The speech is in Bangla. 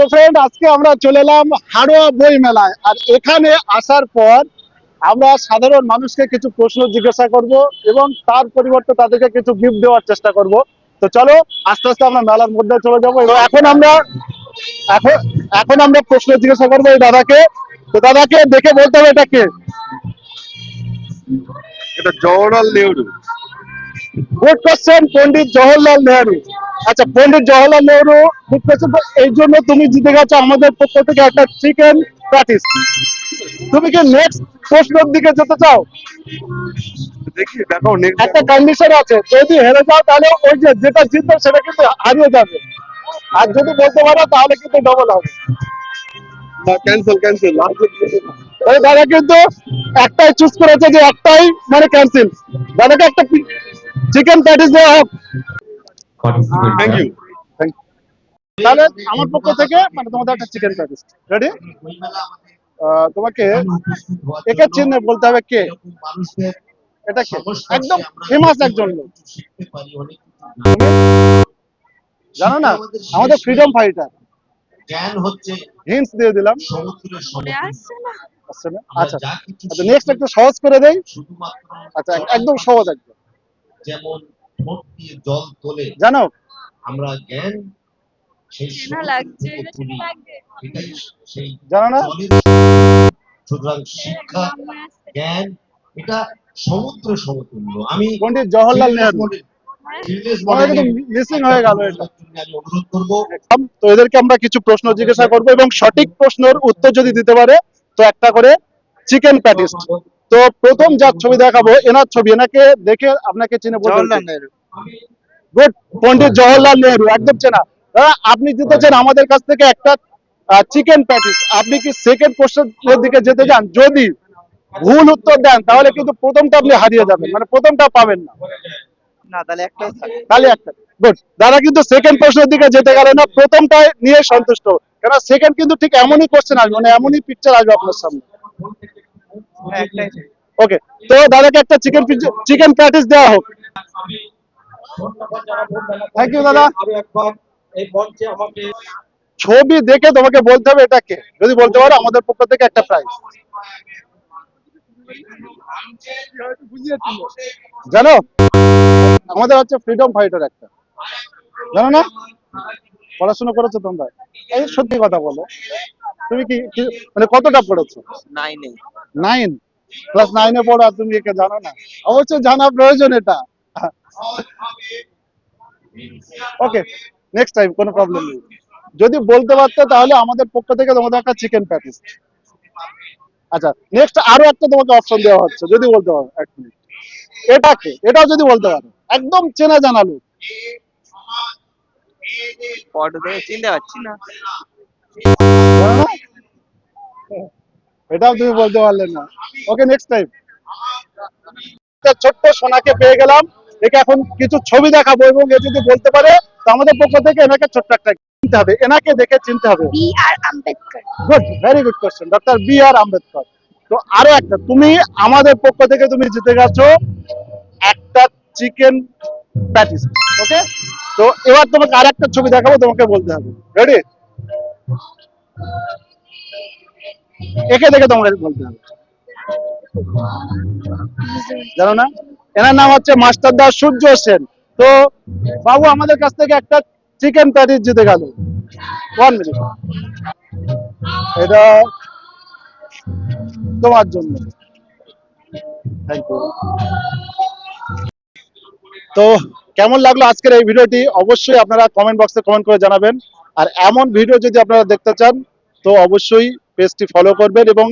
তো ফ্রেন্ড আজকে আমরা চলে এলাম হাড়োয়া বই মেলায়। আর এখানে আসার পর আমরা সাধারণ মানুষকে কিছু প্রশ্ন জিজ্ঞাসা করব এবং তার পরিবর্তে তাদেরকে কিছু গিফট দেওয়ার চেষ্টা করব। তো চলো আস্তে আস্তে আমরা মেলার মধ্যে চলে যাব এবং এখন আমরা এখন এখন আমরা প্রশ্ন জিজ্ঞাসা করব এই দাদাকে। তো দাদাকে দেখে বলতে হবে এটা কে? এটা Jawaharlal Nehru. Good question Pandit Jawaharlal Nehru. আচ্ছা পন্ডিত জওহরলাল নেহরু কোশ্চেন এই জন্য তুমি জিতে গেছো আমাদের পক্ষ থেকে একটা চিকেন প্যাটিস তুমি কি নেক্সট প্রশ্নের দিকে যেতে চাও? দেখি দেখো একটা কন্ডিশন আছে যদি হেরে যাও তাহলে ওই যে যেটা জিতবে সেটা কিন্তু হারিয়ে যাবে। আর যদি বলতে পারো তাহলে কিন্তু ডবল হবে। ক্যান্সেল ক্যান্সেল ওই দাদা কিন্তু একটাই চুজ করেছে যে একটাই মানে ক্যান্সেল দাদাকে একটা চিকেন প্যাটিস দেওয়া হোক। থ্যাংক ইউ তাহলে আমার পক্ষ থেকে মানে তোমাদের একটা চিকেন প্যাটিস রেডি তোমাকে একে চিহ্নে বলতে হবে কে? এটা কে? একদম ফেমাস একজন লোক। জানো না? আমাদের ফ্রিডম ফাইটার জ্ঞান হচ্ছে হিন্টস দিয়ে দিলাম। আসছে না? আচ্ছা। আচ্ছা নেক্সট একটু সহজ করে দেই। আচ্ছা একদম সহজ একদম। যেমন ঠোঁট দিয়ে জল তোলে জানো? আমরা জ্ঞান সেই চেনা সমুদ্র লাগছে থেকে তুলি এটাই সেই জানো না? সুতরাং শিক্ষা জ্ঞান এটা সমুদ্র সমতুল্য। আমি পন্ডিত জওহরলাল নেহরু। ফিটনেস আমার কিন্তু মিসিং হয়ে গেল এটা। আমি অনুরোধ করব। তো এদেরকে আমরা কিছু প্রশ্ন জিজ্ঞাসা করব এবং সঠিক প্রশ্নের উত্তর যদি দিতে পারে তো একটা করে চিকেন প্যাটিস তো প্রথম যার ছবি দেখাবো এনার ছবি এনাকে দেখে আপনাকে চিনে গুড পন্ডিত জওহরলাল নেহরু। একদম চেনা। দাদা আপনি জিতেছেন আমাদের কাছ থেকে একটা চিকেন প্যাটিস আপনি কি সেকেন্ড কোশ্চেনের দিকে যেতে চান? যদি ভুল উত্তর দেন তাহলে কিন্তু প্রথমটা আপনি হারিয়ে যাবেন। মানে প্রথমটা পাবেন না। না তাহলে একটাই থাকে একটা। গুড দাদা কিন্তু সেকেন্ড প্রশ্নের দিকে যেতে গেল না প্রথমটা নিয়ে সন্তুষ্ট। কেন সেকেন্ড কিন্তু ঠিক এমনই কোশ্চেন আসবে মানে এমনই পিকচার আসবে আপনার সামনে। ওকে তো দাদাকে একটা চিকেন চিকেন প্যাটিস দেওয়া হোক। থ্যাংক ইউ দাদা। ছবি দেখে তোমাকে বলতে হবে এটা কে। যদি বলতে পারো আমাদের পক্ষ থেকে একটা প্রাইজ জানো? আমাদের হচ্ছে ফ্রিডম ফাইটার একটা। জানো না? পড়াশোনা করেছ তোমরা? এই সত্যি কথা বলো। তুমি কি কি- মানে কতটা পড়েছো নাইনে নাইন। ক্লাস নাইনে পড়ো আর তুমি একে জানো না। অবশ্যই জানা প্রয়োজন এটা। ওকে নেক্সট টাইম কোনো প্রবলেম নেই। যদি বলতে পারতো তাহলে আমাদের পক্ষ থেকে তোমাদের একটা চিকেন প্যাটিস আচ্ছা নেক্সট আরও একটা তোমাকে অপশন দেওয়া হচ্ছে যদি বলতে পারো এক মিনিট এটাকে এটাও যদি বলতে পারো। একদম চেনা জানা লোক। চিনতে পারছি না? এটাও তুমি বলতে পারলে না। ওকে নেক্সট টাইম ছোট্ট সোনাকে পেয়ে গেলাম। একে এখন কিছু ছবি দেখাবো এবং এ যদি বলতে পারে তো আমাদের পক্ষ থেকে এনাকে ছোট্ট একটা চিনতে হবে। এনাকে দেখে চিনতে হবে। B R Ambedkar good very good question doctor B R Ambedkar তো আরও একটা তুমি আমাদের পক্ষ থেকে তুমি জিতে গেছো একটা চিকেন প্যাটিস ওকে তো এবার তোমাকে আর একটা ছবি দেখাবো তোমাকে বলতে হবে। রেডি একে দেখে তোমাকে বলতে হবে। জানো না? এনার নাম হচ্ছে মাস্টার দাস সূর্য সেন। তো বাবু, আমাদের কাছ থেকে একটা চিকেন প্যাটিস জিতে গেল। ওয়ান মিনিট এটা তোমার জন্য। তো কেমন লাগল আজকের এই ভিডিওটি? অবশ্যই আপনারা কমেন্ট বক্সে কমেন্ট করে জানাবেন। আর এমন ভিডিও যদি আপনারা দেখতে চান, তো অবশ্যই পেজটি ফলো করবেন এবং